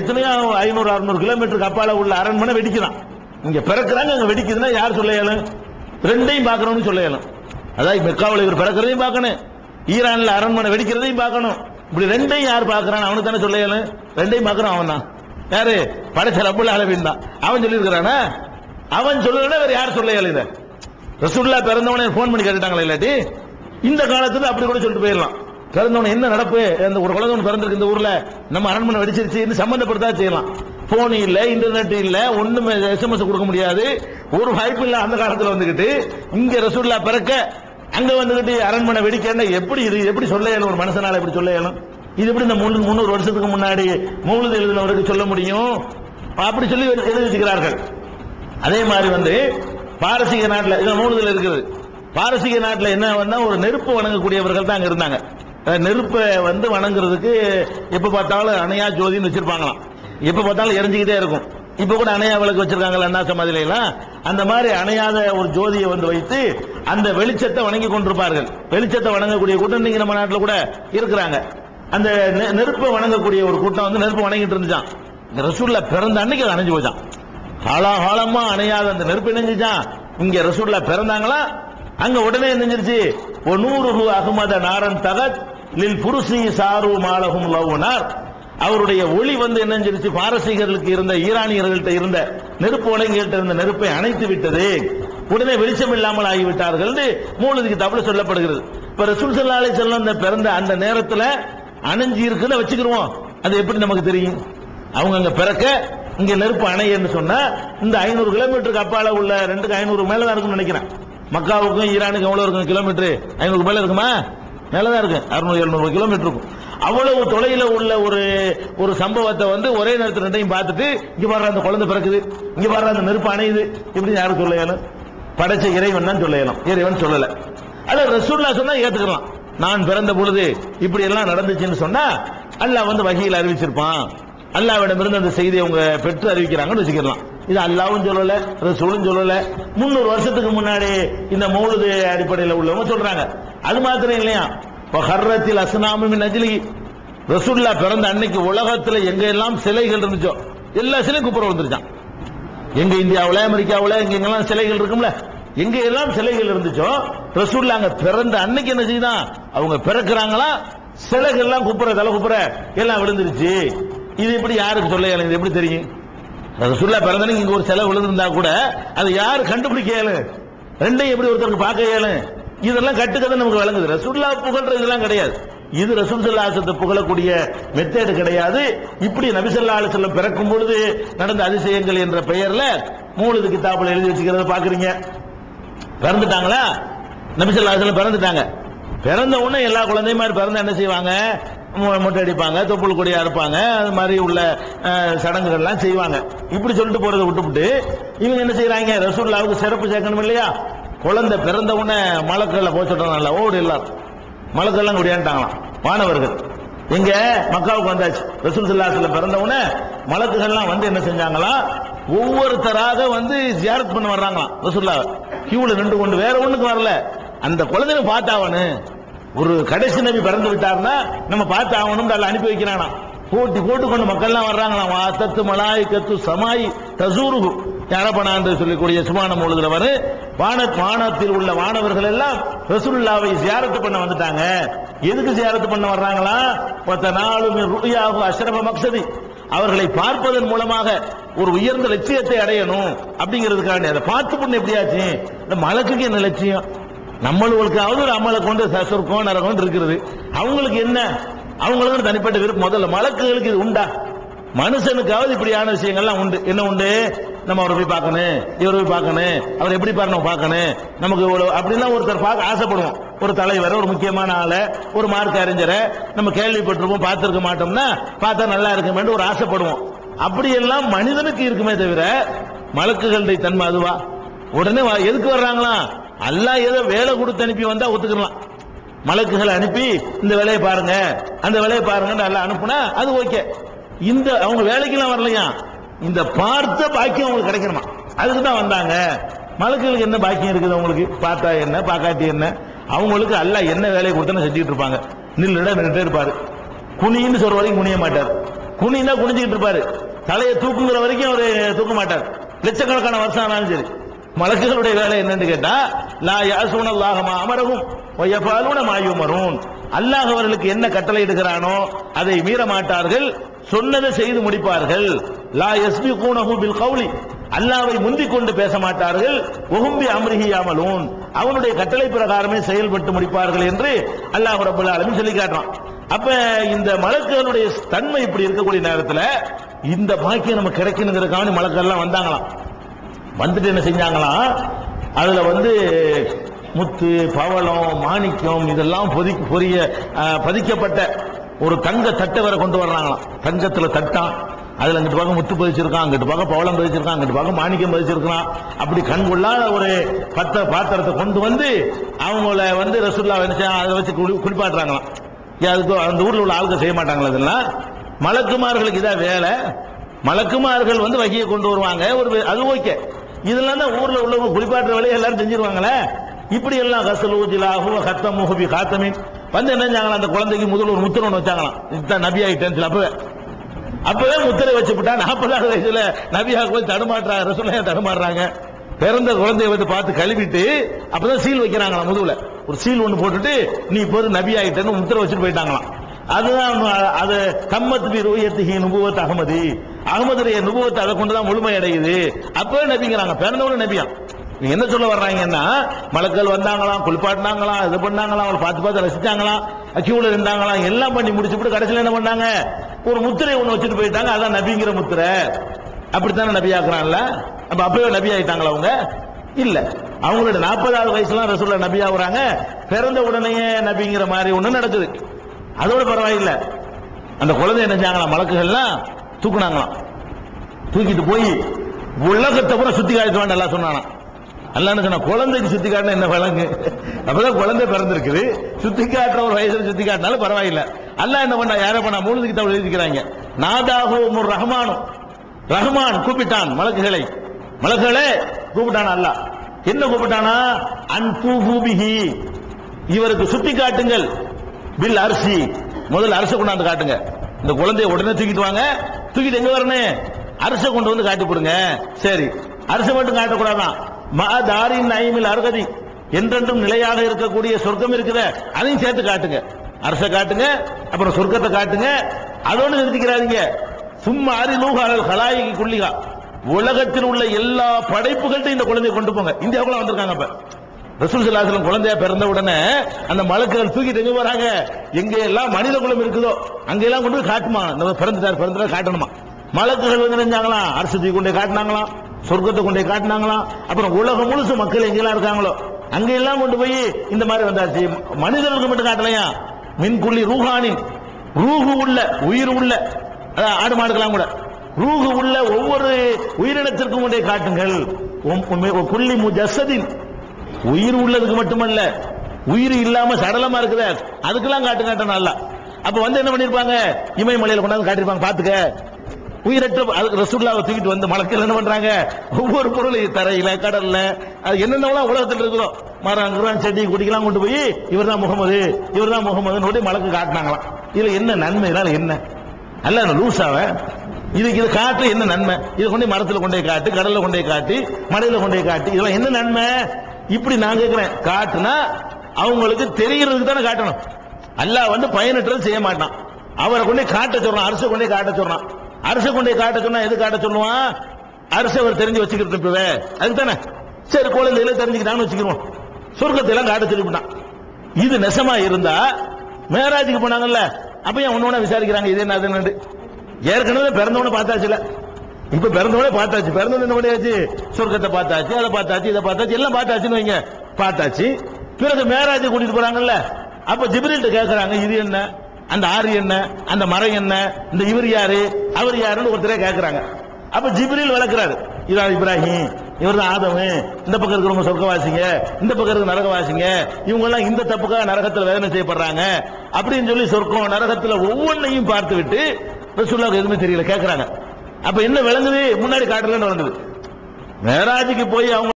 எத்தனையோ ஐநூறு அறுநூறு கிலோமீட்டருக்கு அப்பால உள்ள அரண்மனை வெடிக்கிறான் இங்க பிறக்கிறாங்க அங்க வெடிக்குதுன்னா யார் சொல்ல இயலும்? ரெண்டையும் பார்க்கணும்னு சொல்ல இயலும். அதாவது மெக்காவில் இவர் பிறக்கிறதையும் பார்க்கணும். ஈரான்ல அரண்மனை வெடிக்கிறதையும் பார்க்கணும். இப்படி ரெண்டையும் யார் பார்க்கறான் அவனுக்கு தானே சொல்ல இயலும்? ரெண்டையும் பார்க்கறான் அவன் தான். யாரு? படைச்ச ரப்புல் அளவின் தான். அவன் சொல்லியிருக்கிறானா? அவன் சொல்லலன்னா வேற யார் சொல்ல இயலும் இதை? ரசூல்லா பிறந்தவனே ஃபோன் பண்ணி கேட்டுட்டாங்களே இல்லாட்டி? இந்த காலத்துல அப்படி கூட சொல்லிட்டு போயிடலாம். பிறந்தவன என்ன நடப்பு? அந்த ஒரு குழந்தை ஒன்று பிறந்திருக்கு இந்த ஊர்ல. நம்ம அரண்மனை வெடிச்சிருச்சு சம்பந்தப்படுத்தா செய்யலாம். போன் இல்ல இன்டர்நெட் இல்ல ஒண்ணுமே எஸ்எம்எஸ் கொடுக்க முடியாது. ஒரு வாய்ப்பு இல்ல அந்த காலத்துல வந்துகிட்டு. இங்க ரசூல்லா பிறக்க அங்க வந்துகிட்டு அரண்மனை வெடிக்கன்னா எப்படி இது? எப்படி சொல்ல இயலும்? ஒரு மனுஷனால எப்படி சொல்ல இயலும்? இது எப்படி இந்த முன்னூறு முந்நூறு வருஷத்துக்கு முன்னாடி மூலது எழுதினவருக்கு சொல்ல முடியும்? அப்படி சொல்லி எழுதி வச்சுக்கிறார்கள். அதே மாதிரி வந்து பாரசீக நாட்டில் இது மூலதில் இருக்குது. பாரசீக நாட்டில் என்ன வந்தா ஒரு நெருப்பு வணங்கக்கூடியவர்கள் தான் அங்க இருந்தாங்க. நெருப்பை வந்து வணங்குறதுக்கு எப்போ பார்த்தாலும் அணையா ஜோதின்னு வச்சிருப்பாங்களாம். எப்போ பார்த்தாலும் எரிஞ்சுக்கிட்டே இருக்கும். இப்போ கூட அணையா விளக்கு வச்சிருக்காங்களா அண்ணா சமாதிலாம் அந்த மாதிரி அணையாத ஒரு ஜோதியை வந்து வைத்து அந்த வெளிச்சத்தை வணங்கி கொண்டிருப்பார்கள். வெளிச்சத்தை வணங்கக்கூடிய கூட்டம் நீங்க நம்ம நாட்டில் கூட இருக்கிறாங்க. அந்த நெ- நெருப்பை வணங்கக்கூடிய ஒரு கூட்டம் வந்து நெருப்பு வணங்கிட்டு இருந்துச்சான் ரசூல்ல பிறந்த அன்னைக்கு அது அணைஞ்சு போச்சான் காலாகாலமா அணையாத அந்த நெருப்பு இணைஞ்சுச்சான் இங்க ரசூல்ல பிறந்தாங்களா? அங்க உடனே நெஞ்சிருச்சு நூறு அகமத நாரன் தகத் லில் புருசி சாரு மாலகும் லவ்னார் அவருடைய ஒளி வந்து என்னஞ்சிருச்சு பாரசீகர்களுக்கு இருந்த ஈரானியர்கள்ட்ட இருந்த நெருப்பு உலகிட்ட இருந்த நெருப்பை அணைத்து விட்டது. உடனே வெளிச்சம் இல்லாமல் ஆகிவிட்டார்கள் மூலதுக்கு தவிர சொல்லப்படுகிறது. இப்ப ரசூல் சல்லா அலைஹி அந்த பிறந்த அந்த நேரத்துல அணைஞ்சு இருக்குன்னு வச்சுக்கிருவோம். அது எப்படி நமக்கு தெரியும்? அவங்க அங்க பிறக்க இங்க நெருப்பு அணையன்னு சொன்னா இந்த ஐநூறு கிலோமீட்டருக்கு அப்பால உள்ள ரெண்டுக்கு ஐநூறு மேல தான் இருக்கும்னு நினைக்கிறேன். மக்காவுக்கும் ஈரானுக்கும் எவ்வளவு இருக்கும்? கிலோமீட்டர். ஐநூறு மேல இருக்குமா? மேலதான் இருக்கு. அறுநூறு எழுநூறு கிலோமீட்டர் இருக்கும். அவ்வளவு தொலைல உள்ள ஒரு ஒரு சம்பவத்தை வந்து ஒரே நேரத்தில் ரெண்டையும் பார்த்துட்டு இங்க பாரு அந்த குழந்தை பிறக்குது. இங்க பாரு அந்த நெருப்பு அணையுது. இப்படி யாரும் சொல்ல இயலும். படைச்ச இறைவன் தான் சொல்ல இயலும். இறைவன் சொல்லல. அது ரசூல்லா சொன்னா ஏத்துக்கலாம். நான் பிறந்த பொழுது இப்படி எல்லாம் நடந்துச்சுன்னு சொன்னா அல்லாஹ் வந்து வகையில் அறிவிச்சிருப்பான். அல்லாவிடமிருந்து அந்த செய்தியை அவங்க பெற்று அறிவிக்கிறாங்கன்னு வச்சுக்கலாம் இது அல்லாவும் சொல்லல ரசூலும் சொல்லல. முன்னூறு வருஷத்துக்கு முன்னாடி இந்த மௌலுது அடிப்படையில் உள்ளவங்க சொல்றாங்க. அது மாத்திரம் இல்லையா? ஹர்ரத்தில் அஸ்னாமின் அஜிலி. ரசூல்லா பிறந்த அன்னைக்கு உலகத்துல எங்க எல்லாம் சிலைகள் இருந்துச்சோ எல்லா சிலையும் குப்புற வந்துருச்சான். எங்க இந்தியாவில் அமெரிக்காவில் எங்க எங்கெல்லாம் சிலைகள் இருக்கும்ல எங்க எல்லாம் சிலைகள் இருந்துச்சோ ரசூல்லா அங்க பிறந்த அன்னைக்கு என்ன செய்தான்? அவங்க பிறக்குறாங்களா? சிலைகள் எல்லாம் குப்புற தலை குப்புற எல்லாம் விழுந்துருச்சு. இது எப்படி யாருக்கு சொல்ல எப்படி தெரியும்? ரசூல்லா பிறந்தனுக்கு இங்க ஒரு செலவு விழுந்திருந்தா கூட அது யார் கண்டுபிடிக்க இயலும்? ரெண்டையும் எப்படி ஒருத்தருக்கு பார்க்க இயலும்? இதெல்லாம் கட்டுக்கதை நமக்கு விளங்குது. ரசூல்லா புகழ்ற இதெல்லாம் கிடையாது. இது ரசூல் சல்லா புகழக்கூடிய மெத்தேடு கிடையாது. இப்படி நபிசல்லா அலிசல்லம் பிறக்கும் பொழுது நடந்த அதிசயங்கள் என்ற பெயர்ல மூலது கிதாபில் எழுதி வச்சுக்கிறத பாக்குறீங்க பிறந்துட்டாங்களா? நபிசல்லா அலிசல்லம் பிறந்துட்டாங்க. பிறந்த உடனே எல்லா குழந்தையும் மாதிரி பிறந்த என்ன செய்வாங்க? மொட்டை அடிப்பாங்க தொப்புள் கொடியா இருப்பாங்க அது மாதிரி உள்ள சடங்குகள்லாம் செய்வாங்க. இப்படி சொல்லிட்டு போறதை விட்டுவிட்டு இவங்க என்ன செய்யறாங்க ரசூல்லாவுக்கு சிறப்பு சேர்க்கணும் இல்லையா? குழந்தை பிறந்த உடனே மலக்கல்ல போச்சுட்டோம் ஓடு எல்லாரும். மலக்கெல்லாம் குடியாண்டாங்களாம் வானவர்கள் இங்க மக்காவுக்கு வந்தாச்சு. ரசூல் சல்லாத்துல பிறந்த உடனே மலக்குகள்லாம் வந்து என்ன செஞ்சாங்களாம் ஒவ்வொருத்தராக வந்து ஜியாரத் பண்ண வர்றாங்களாம் ரசூல்லா கியூல நின்று கொண்டு வேற ஒண்ணுக்கு வரல. அந்த குழந்தைய பார்த்தாவனு ஒரு கடைசி நபி பிறந்து விட்டாருன்னா நம்ம பார்த்து ஆகணும் அதில் அனுப்பி வைக்கிறானா போட்டி போட்டு கொண்டு மக்கள்லாம் வர்றாங்களா வாத்தத்து மலாய் கத்து சமாய் தசூருகு. யாரப்பனா என்று சொல்லக்கூடிய சுமானம் எழுதுறவர் வான வானத்தில் உள்ள வானவர்கள் எல்லாம் ரசூலுல்லாவை சியாரத்து பண்ண வந்துட்டாங்க. எதுக்கு சியாரத்து பண்ண வர்றாங்களா? பத்த நாளும் ருயாகு அஷ்ரப மக்சதி. அவர்களை பார்ப்பதன் மூலமாக ஒரு உயர்ந்த லட்சியத்தை அடையணும் அப்படிங்கிறதுக்காண்டி. அதை பார்த்து பண்ண எப்படியாச்சு? இந்த மலக்குக்கு என்ன லட்சியம்? நம்மளுக்காவது ஒரு அமலை கொண்டு ச- நரகம் இருக்கிறது. அவங்களுக்கு என்ன? அவங்களுக்கு தனிப்பட்ட விருப்பம். முதல்ல மலக்குகளுக்கு இது உண்டா? மனுஷனுக்காவது இப்படியான விஷயங்கள்லாம் உண்டு. என்ன உண்டு? நம்ம அவரை போய் பார்க்கணும். இவரை போய் பார்க்கணும். அவர் எப்படி பாரு நம்ம பார்க்கணும். நமக்கு ஒரு அப்படிலாம் ஒருத்தர் பார்க்க ஆசைப்படுவோம். ஒரு தலைவர் ஒரு முக்கியமான ஆளை ஒரு மார்க் அறிஞரை நம்ம கேள்விப்பட்டிருப்போம் பார்த்துருக்க மாட்டோம்னா பார்த்தா நல்லா இருக்குமேன்னு ஒரு ஆசைப்படுவோம். அப்படியெல்லாம் மனிதனுக்கு இருக்குமே தவிர மலக்குகளுடைய தன்மை அதுவா? உடனே எதுக்கு வர்றாங்களா அல்லா ஏதோ வேலை கொடுத்து அனுப்பி வந்தா ஒத்துக்கலாம். மலக்குகளை அனுப்பி இந்த வேலையை பாருங்க அந்த வேலையை பாருங்க நல்லா அனுப்புனா அது ஓகே. இந்த அவங்க வேலைக்கெல்லாம் வரலையா? இந்த பார்த்த பாக்கியம் அவங்களுக்கு கிடைக்கணுமா? அதுக்கு தான் வந்தாங்க. மலக்குகளுக்கு என்ன பாக்கியம் இருக்குது அவங்களுக்கு? பார்த்தா என்ன பாக்காட்டி என்ன? அவங்களுக்கு அல்ல என்ன வேலையை கொடுத்தா செஞ்சுட்டு இருப்பாங்க. நில்லுட நின்றுட்டே இருப்பாரு. குனின்னு சொல்ற வரைக்கும் குனிய மாட்டார். குனின்னா குனிஞ்சுக்கிட்டு இருப்பாரு. தலையை தூக்குங்கிற வரைக்கும் அவர் தூக்க மாட்டார். லட்சக்கணக்கான வருஷம் ஆனாலும் சரி. மலக்குகளுடைய வேலை என்னன்னு கேட்டா லா அமரவும் அல்லாஹமா அமரகும் ஒய்யபாலூன மாயுமரும் அல்லாஹ் அவர்களுக்கு என்ன கட்டளை எடுக்கிறானோ அதை மீற மாட்டார்கள் சொன்னதை செய்து முடிப்பார்கள். லா எஸ்பி கூனஹு பில் கவுலி அல்லாவை முந்திக் கொண்டு பேச மாட்டார்கள். ஒகும்பி அம்ரிஹி அவனுடைய கட்டளை பிரகாரமே செயல்பட்டு முடிப்பார்கள் என்று அல்லாஹ் ரப்பல் ஆலமின் சொல்லி காட்டுறான். அப்ப இந்த மலக்குகளுடைய தன்மை இப்படி இருக்கக்கூடிய நேரத்துல இந்த பாக்கியம் நம்ம கிடைக்கணுங்கிறதுக்காக மலக்கெல்லாம் வந்தாங்களாம். வந்துட்டு என்ன செஞ்சாங்களாம் அதுல வந்து முத்து பவளம் மாணிக்கம் இதெல்லாம் பொதி பொரிய பதிக்கப்பட்ட ஒரு தங்க தட்டை வேற கொண்டு வர்றாங்களாம். தங்கத்துல தட்டான் அதுல அங்கிட்டு பார்க்க முத்து பதிச்சிருக்கான் அங்கிட்டு பார்க்க பவளம் பதிச்சிருக்கான் அங்கிட்டு பார்க்க மாணிக்கம் பதிச்சிருக்கான் அப்படி கண் கொள்ளாத ஒரு பத்த பாத்திரத்தை கொண்டு வந்து அவங்கள வந்து ரசுல்லா என்ன அதை வச்சு குளி குளிப்பாட்டுறாங்களாம். அதுக்கு அந்த ஊர்ல உள்ள ஆளுங்க செய்ய மாட்டாங்களா இதெல்லாம்? மலக்குமார்களுக்கு இதான் வேலை. மலக்குமார்கள் வந்து வகையை கொண்டு வருவாங்க. ஒரு அது ஓகே. இதெல்லாம் தான் ஊர்ல உள்ளவங்க குளிப்பாட்டுற வேலையை எல்லாரும் செஞ்சிருவாங்களே. இப்படி எல்லாம் கசல் ஊஜிலாஹு கத்தம் முகபி காத்தமின் வந்து என்ன செஞ்சாங்களா அந்த குழந்தைக்கு முதல் ஒரு முத்திரை ஒன்று வச்சாங்களாம். இதுதான் நபி ஆகிட்டேன் அப்பவே. அப்பவே முத்திரை வச்சு விட்டா நாற்பதாவது வயசுல நபியாக போய் தடுமாற்றாங்க ரசூலையா தடுமாறுறாங்க. பிறந்த குழந்தைய வந்து பார்த்து கழுவிட்டு அப்பதான் சீல் வைக்கிறாங்களாம் முதுகுல ஒரு சீல் ஒன்று போட்டுட்டு நீ இப்போது நபி ஆகிட்டேன்னு முத்திரை வச்சுட்டு போயிட்டாங்களாம். அதுதான் அது கம்மத் பி ரூயத்திஹி நுபுவத் அகமது. அகமதுடைய நுபுவத்தை அதை கொண்டுதான் முழுமை அடையுது அப்பவே நபிங்கிறாங்க. பிறந்தவன நபியா? நீங்க என்ன சொல்ல வர்றாங்கன்னா மலக்கள் வந்தாங்களாம் குளிப்பாட்டினாங்களாம் இது பண்ணாங்களாம் அவளை பார்த்து பார்த்து ரசிச்சாங்களாம் அக்கியூல இருந்தாங்களாம் எல்லாம் பண்ணி முடிச்சுட்டு கடைசியில் என்ன பண்ணாங்க? ஒரு முத்திரை ஒன்று வச்சுட்டு போயிட்டாங்க. அதான் நபிங்கிற முத்திரை. அப்படித்தானே நபி ஆக்குறான்ல? அப்ப அப்பவே நபி ஆயிட்டாங்களா அவங்க? இல்ல. அவங்களோட நாற்பதாவது வயசுலாம் ரசூல்ல நபி ஆகுறாங்க. பிறந்த உடனேயே நபிங்கிற மாதிரி ஒன்று நடக்குது. அதோட பரவாயில்லை. அந்த குழந்தை என்ன செஞ்சாங்களாம் மலக்குகள்லாம் தூக்குனாங்களாம். தூக்கிட்டு போய் உலகத்தை பூரா சுத்தி காட்டுவான் நல்லா சொன்னானா அல்லான்னு சொன்ன குழந்தைக்கு சுத்தி காட்டினா என்ன வழங்கு? அப்பதான் குழந்தை பிறந்திருக்குது. சுத்தி காட்டுற ஒரு வயசுல சுத்தி காட்டினாலும் பரவாயில்ல. அல்ல என்ன பண்ணா யார பண்ணா? மூணு கிட்ட எழுதிக்கிறாங்க நாதாஹு ஒரு ரஹமானும் ரஹ்மான் கூப்பிட்டான் மலக்குகளை மலக்குகளே கூப்பிட்டான் அல்லாஹ் என்ன கூப்பிட்டானா? அன்பு பூபிகி இவருக்கு சுத்தி காட்டுங்கள். பில் அரிசி. முதல்ல அரிசி கொண்டாந்து காட்டுங்க. இந்த குழந்தைய உடனே தூக்கிட்டு வாங்க. தூக்கிட்டு எங்க வரணும்? அரிசி கொண்டு வந்து காட்டி கொடுங்க. சரி. அரிசை மட்டும் காட்டக்கூடாதான் மா தாரின் நயமில் அருகதி. என்றென்றும் நிலையாக இருக்கக்கூடிய சொர்க்கம் இருக்குத. அதையும் சேர்த்து காட்டுங்க. அரசை காட்டுங்க. அப்புறம் சொர்க்கத்தை காட்டுங்க. அதோடு நிறுத்திக்கிறாதீங்க. சும்மா அரிலூக அலல் குள்ளிகா. உலகத்தில் உள்ள எல்லா படைப்புகள்கிட்ட இந்த குழந்தையை கொண்டு போங்க. இந்தியாவுக்குள்ள வந்திருக்காங்க அப்ப. ரசூல் சல்லாஹலம் குழந்தையா பிறந்த உடனே அந்த மலக்குகள் தூக்கிட்டு எங்க வராங்க எங்க எல்லாம் மனித குலம் இருக்குதோ அங்கெல்லாம் கொண்டு போய் காட்டுமா? நம்ம பிறந்துட்டார் பிறந்தா காட்டணுமா? மலக்குகள் வந்து நினைஞ்சாங்களாம் அரசு கொண்டு காட்டினாங்களாம். சொர்க்கத்தை கொண்டு காட்டினாங்களாம். அப்புறம் உலகம் முழுசு மக்கள் எங்கெல்லாம் இருக்காங்களோ அங்கெல்லாம் கொண்டு போய் இந்த மாதிரி வந்தாச்சு. மனிதர்களுக்கு மட்டும் காட்டலையா? மின்குள்ளி ரூஹானின் ரூஹு உள்ள உயிர் உள்ள அதான் ஆடு மாடுக்கெல்லாம் கூட. ரூஹு உள்ள ஒவ்வொரு உயிரினத்திற்கும் கொண்டே காட்டுங்கள். உம் உம் குள்ளி முஜஸ்ஸதின் உயிர் உள்ளதுக்கு மட்டுமல்ல உயிர் இல்லாம சடலமா இருக்குத. அதுக்கெல்லாம் காட்டு காட்ட நல்லா அப்ப வந்து என்ன பண்ணிருப்பாங்க? இமயமலையில கொண்டாந்து காட்டிருப்பாங்க பாத்துக்க. உயிரற்ற அதுக்கு தூக்கிட்டு வந்து மலக்கில் என்ன பண்றாங்க? ஒவ்வொரு பொருளையும் தரையில கடல்ல அது என்னென்னலாம் உலகத்தில் இருக்கிறோம் மரம் கிரம் செடி குடிக்கலாம் கொண்டு போய் இவர் தான் முகமது இவர் தான் முகமதுன்னு மலக்கு காட்டினாங்களாம். இதுல என்ன நன்மை இதனால என்ன? அல்ல லூசாவ. இதுக்கு இது காட்டு என்ன நன்மை? இதை கொண்டு மரத்தில் கொண்டே கொண்டு போய் காட்டு கடல்ல கொண்டே காட்டி மலையில கொண்டே காட்டி இதெல்லாம் என்ன நன்மை? இப்படி நான் கேட்கிறேன் காட்டுனா அவங்களுக்கு தெரிகிறதுக்கு தானே காட்டணும். அல்லாஹ் வந்து பயனற்றது செய்ய மாட்டான். அவரை கொண்டே காட்ட சொல்றான் அரசு கொண்டே காட்ட சொல்றான். அரசு கொண்டே காட்ட சொன்னா எது காட்ட சொல்லுவான்? அரசை அவர் தெரிஞ்சு வச்சுக்கிட்டு இப்பவே அதுக்கு தானே? சரி குழந்தைகளை தெரிஞ்சுக்கிட்டான்னு வச்சுக்கிறோம் சொர்க்கத்தை எல்லாம் காட்ட சொல்லிவிட்டான் இது நெசமா இருந்தா மேராஜுக்கு போனாங்கல்ல அப்ப ஏன் ஒன்னு விசாரிக்கிறாங்க? இது என்ன அது ஏற்கனவே பிறந்தவனு பார்த்தாச்சுல. இப்ப பிறந்தவனே பார்த்தாச்சு. பிறந்தவன என்ன பண்ணியாச்சு? சொர்க்கத்தை பார்த்தாச்சு அதை பார்த்தாச்சு இதை பார்த்தாச்சு எல்லாம் பார்த்தாச்சுன்னு வைங்க. பார்த்தாச்சு. பிறகு மேராஜ் கூட்டிட்டு போறாங்கல்ல. அப்ப ஜிப்ரில்ட்ட கேட்கறாங்க இது என்ன? அந்த ஆறு என்ன? அந்த மரம் என்ன? இந்த இவர் யாரு? அவர் யாருன்னு ஒருத்தரே கேட்கறாங்க அப்ப ஜிபிரில் வளர்க்கிறாரு. இதான் இப்ராஹிம். இவர் தான் ஆதமு. இந்த பக்கம் இருக்கிறவங்க சொர்க்கவாசிங்க. இந்த பக்கம் இருக்கிற நரகவாசிங்க. இவங்க எல்லாம் இந்த தப்புக்காக நரகத்தில் வேதனை செய்யப்படுறாங்க. அப்படின்னு சொல்லி சொர்க்கம் நரகத்தில் ஒவ்வொன்றையும் பார்த்து விட்டு ரசூல்லாவுக்கு எதுவுமே தெரியல கேட்கறாங்க அப்ப என்ன விளங்குது? முன்னாடி காட்டுறதுன்னு வந்தது மேராஜுக்கு போய் அவங்க